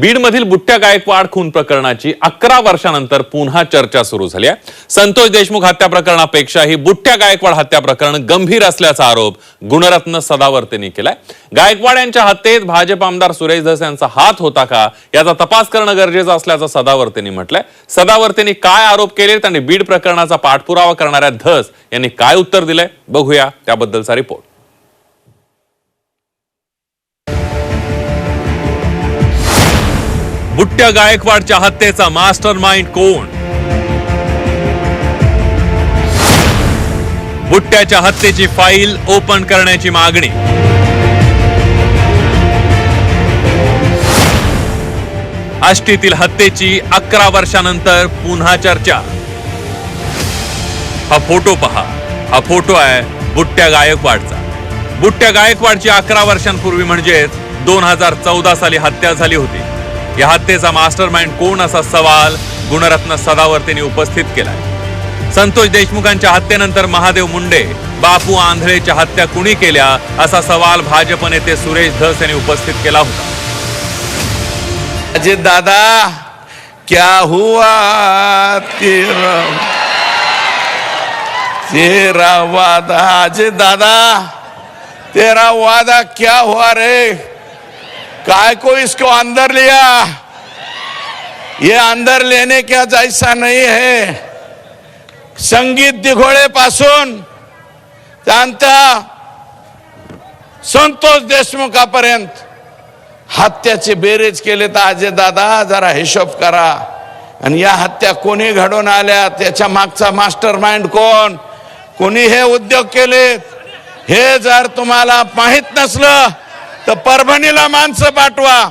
बीडमधील बुट्ट्या गायकवाड खून प्रकरणाची अकरा वर्षानंतर पुन्हा चर्चा सुरू झाली आहे. संतोष देशमुख हत्या प्रकरणापेक्षाही बुट्ट्या गायकवाड हत्या प्रकरण गंभीर असल्याचा आरोप गुणरत्न सदावर्तेंनी केलाय. गायकवाड यांच्या हत्येत भाजप आमदार सुरेश धस यांचा हात होता का? याचा तपास करणं गरजेचं असल्याचं सदावर्तेंनी म्हटलंय. सदावर्तेंनी काय आरोप केलेत आणि बीड प्रकरणाचा पाठपुरावा करणाऱ्या धस यांनी काय उत्तर दिलंय? बघूया. त्याबद्दलचा रिपोर्ट बुट्ट्या गायकवाडच्या हत्येचा मास्टर माइंड कोण? बुट्ट्याच्या हत्येची फाईल ओपन करण्याची मागणी. आष्टीतील हत्येची अकरा वर्षानंतर पुन्हा चर्चा. हा फोटो पहा. हा फोटो आहे बुट्ट्या गायकवाडचा. बुट्ट्या गायकवाडची अकरा वर्षांपूर्वी म्हणजेच दोन हजार चौदा साली हत्या झाली होती. या हत्येचा मास्टर माइंड कोण असा सवाल गुणरत्न सदावर्तेंनी उपस्थित केलाय. संतोष देशमुखांच्या हत्येनंतर महादेव मुंडे बापू आंधळेच्या हत्या कुणी केल्या असा सवाल भाजप नेते सुरेश धस यांनी उपस्थित केला होता. अजय दादा क्या हुआ तेरा? तेरा वादा अजय दादा तेरा वादा क्या हुआ रे? काय को इसको अंदर लिया? ये अंदर लेने का जैसा नहीं है? संगीत दिघोळे पासून त्यांचा संतोष देशमुखापर्यंत. हत्याचे बेरेज केले तर आजे दादा जरा हिशोब करा. आणि या हत्या कोणी घडून आल्या त्याच्या मागचा मास्टर माइंड कोण? कोणी हे उद्योग केलेत? हे जर तुम्हाला माहीत नसलं तर परभणीला माणसं पाठवा.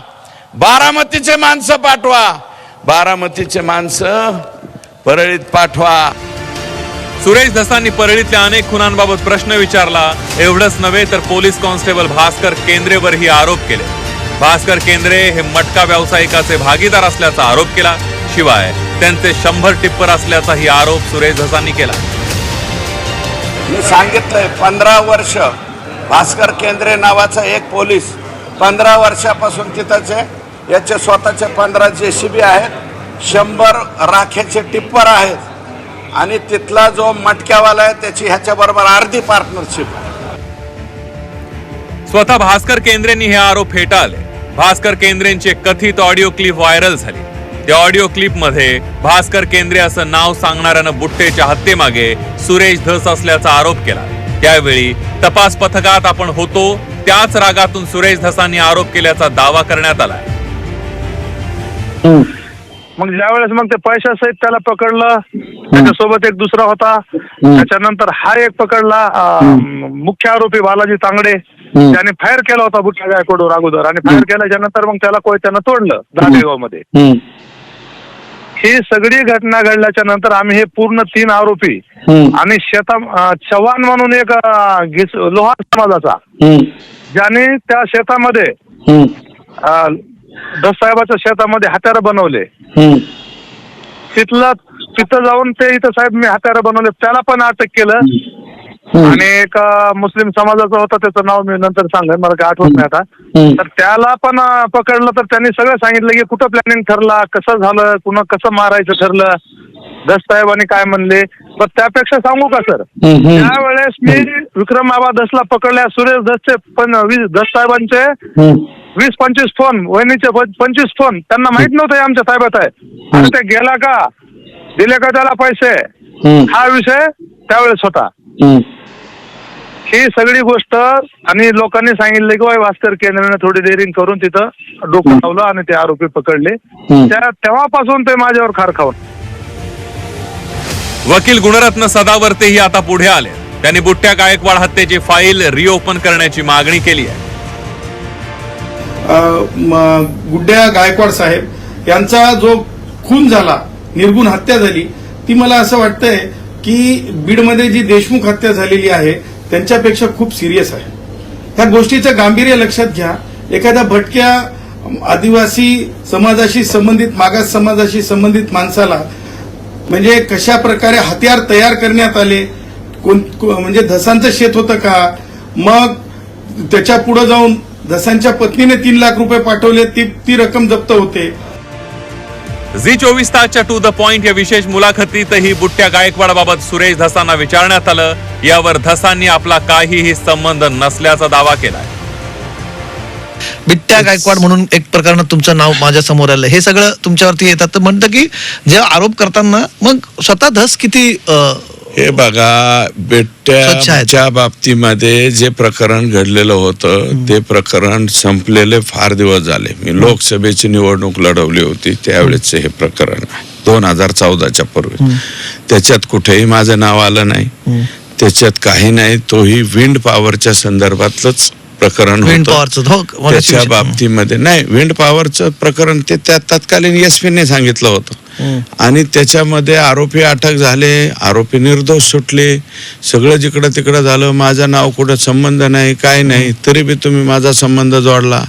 बारामतीचे माणसं पाठवा. बारामतीचे माणसं परळीत पाठवा. सुरेश धसांनी परळीतल्या अनेक खुनांबाबत प्रश्न विचारला. एवढंच नव्हे तर पोलीस कॉन्स्टेबल भास्कर केंद्रेवरही आरोप केले. भास्कर केंद्रे हे मटका व्यावसायिकाचे भागीदार असल्याचा आरोप केला. शिवाय त्यांचे शंभर टिप्पर असल्याचाही आरोप सुरेश धसांनी केला. मी सांगितलंय पंधरा वर्ष भास्कर केंद्रे नावाचा एक पोलीस पंधरा वर्षापासून तिथंचे याचे स्वतःचे पंधरा जे सी बी आहेत. शंभर राखेचे टिप्पर आहेत. आणि तिथला जो मटक्यावाला आहे त्याची ह्याच्याबरोबर अर्धी पार्टनरशिप आहे स्वतः भास्कर केंद्रेंनी हे आरोप फेटाळले. भास्कर केंद्रेंचे कथित ऑडिओ क्लिप व्हायरल झाली. त्या ऑडिओ क्लिपमध्ये भास्कर केंद्रे असं नाव सांगणाऱ्यानं बुट्टेच्या हत्येमागे सुरेश धस असल्याचा आरोप केला. त्यावेळी तपास पथकात आपण होतो त्याच रागातून सुरेश धसांनी आरोप केल्याचा दावा करण्यात आला. मग ज्यावेळेस मग ते पैशासहित त्याला पकडलं त्याच्यासोबत एक दुसरा होता त्याच्यानंतर हा एक पकडला मुख्य आरोपी बालाजी तांगडे त्याने फायर केला होता बुट्या गायकडून अगोदर. आणि फायर केल्याच्यानंतर मग त्याला कोयत्यानं तोडलं दादेगावमध्ये ही सगळी घटना घडल्याच्या नंतर आम्ही हे पूर्ण तीन आरोपी आणि शेता चव्हाण म्हणून एक लोहार समाजाचा. ज्याने त्या शेतामध्ये अं, दससाहेबाच्या शेतामध्ये हत्यारं बनवले. तिथलं तिथं जाऊन ते इथं साहेब मी हत्यारं बनवले. त्याला पण अटक केलं. आणि एक मुस्लिम समाजाचा होता त्याचं नाव मी नंतर सांगेन मला काय आठवत नाही आता. तर त्याला पण पकडलं तर त्यांनी सगळं सांगितलं की कुठं प्लॅनिंग ठरला कसं झालं कुणा कसं मारायचं ठरलं दस साहेबांनी काय म्हणले. पण त्यापेक्षा सांगू का सर? त्यावेळेस मी विक्रम बाबा दसला पकडल्या सुरेश दसचे पण वीस दस साहेबांचे वीस पंचवीस फोन वहिनीचे पंचवीस फोन. त्यांना माहीत नव्हतं आमच्या ताब्यात आहे. ते गेला का? दिले का त्याला पैसे? हा विषय त्यावेळेस होता. ही सगळी गोष्ट आणि लोकांनी सांगितलं की बाई भास्कर केंद्राने थोडी डेअरिंग करून तिथं डोकं लावलं आणि ते आरोपी पकडले. त्या तेव्हापासून ते माझ्यावर खार खाऊन वकील गुणरत्न सदावर्तेही आता पुढे आले. त्यांनी बुट्ट्या गायकवाड हत्येची फाईल रिओपन करण्याची मागणी केली आहे. गुड्ड्या गायकवाड साहेब यांचा जो खून झाला निर्गुण हत्या झाली ती मला असं वाटतंय की बीडमध्ये जी देशमुख हत्या झालेली आहे त्यांच्यापेक्षा खूप सिरियस आहे. त्या गोष्टीचं गांभीर्य लक्षात घ्या. एखाद्या भटक्या आदिवासी समाजाशी संबंधित मागास समाजाशी संबंधित माणसाला म्हणजे कशा प्रकारे हत्यार तयार करण्यात आले कोण को- म्हणजे धसांचं शेत होतं का? मग त्याच्या पुढे जाऊन धसांच्या पत्नीने तीन लाख रुपये पाठवले ती ती रक्कम जप्त होते. झी चोवीस तासच्या टू द पॉइंट या विशेष मुलाखतीतही बुट्ट्या गायकवाडाबाबत सुरेश धसांना विचारण्यात आलं. यावर धसांनी आपला काहीही संबंध नसल्याचा दावा केलाय. बिट्ट्या गायकवाड म्हणून एक प्रकरण तुमचं नाव माझ्यासमोर आलं. हे सगळं तुमच्यावरती येतात. तर म्हणतं की जेव्हा आरोप करताना मग स्वतः धस किती अं, हे बघा. बिबट्याच्या बाबतीमध्ये जे प्रकरण घडलेलं होतं ते प्रकरण संपलेले फार दिवस झाले. मी लोकसभेची निवडणूक लढवली होती त्यावेळेचे हे प्रकरण दोन हजार चौदाच्या पूर्वी. त्याच्यात कुठेही माझं नाव आलं नाही. त्याच्यात काही नाही. तोही विंड पॉवरच्या संदर्भातलंच प्रकरण विंड होतं. पॉवरचं हो त्याच्या बाबतीमध्ये. नाही विंड पॉवरचं प्रकरण ते त्या तत्कालीन एसपीने सांगितलं होतं. आणि त्याच्यामध्ये आरोपी अटक झाले आरोपी निर्दोष सुटले सगळं जिकडं तिकडं झालं माझं नाव कुठं संबंध नाही काय नाही तरी बी तुम्ही माझा संबंध जोडला.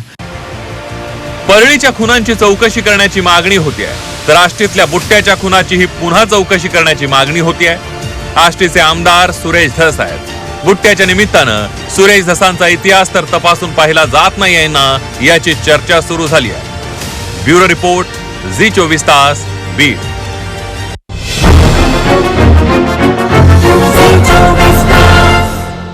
परळीच्या खुनांची चौकशी करण्याची मागणी होती तर आष्टीतल्या बुट्ट्याच्या खुनाचीही पुन्हा चौकशी करण्याची मागणी होती आहे आष्टीचे आमदार सुरेश धस आहेत. बुट्ट्याच्या निमित्तानं सुरेश धसांचा इतिहास तर तपासून पाहिला जात नाही ना याची चर्चा सुरू झाली आहे ब्युरो रिपोर्ट झी चोवीस तास बीड